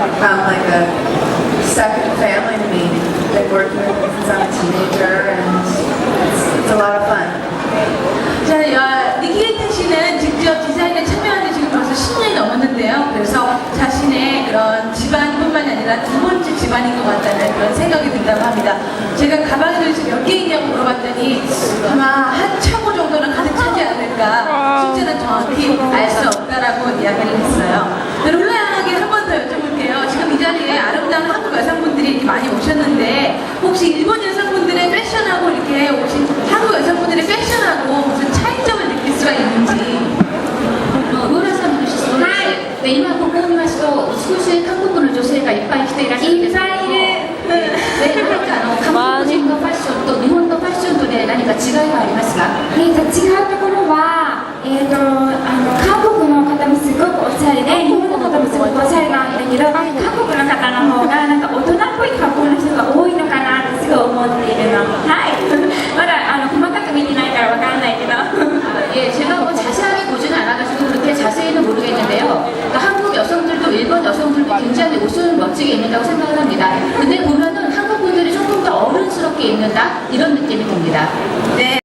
um, like a second family to me. Been working with them since I'm a teenager, and it's, it's a lot of fun. 자, 야, 니키레타 씨는 직접 디자인에 참여한 지 지금 벌써 10년이 넘었는데요. 그래서 자신의 그런 집안뿐만 아니라 두 번째 집안인 것 같다는 그런 생각이 든다고 합니다. 제가 가방에 도대체 몇개 있냐고 물어봤더니 아마 한 차고 정도는 가득 차지 않을까. 숫자는 정확히 알 수 없다라고 이야기를 했어요. 혹시 일본 여성분들의 패션하고 이렇게 혹시 한국 여성분들의 패션하고 무슨 차이점을 느낄 수가 있는지で今ここを見ますと美しい韓国の女性がいっぱい来ていらっしゃるんですけどの韓国人のファッションと日本のファッションとで何か違いがありますか、えー、と違うところは、えーと、とあの韓国の方もすごくおしゃれで日本の方もすごくおしゃれなんだけどすごい思っているのはいまだあの細かく見てないからわからないけど 예, 제가 뭐 자세하게 보지는 않아가지고 그렇게 자세히는 모르겠는데요. 그러니까 한국 여성들도 일본 여성들도 굉장히 옷은 멋지게 입는다고 생각을 합니다. 근데 보면은 한국 분들이 조금 더 어른스럽게 입는다 이런 느낌이 듭니다. 네.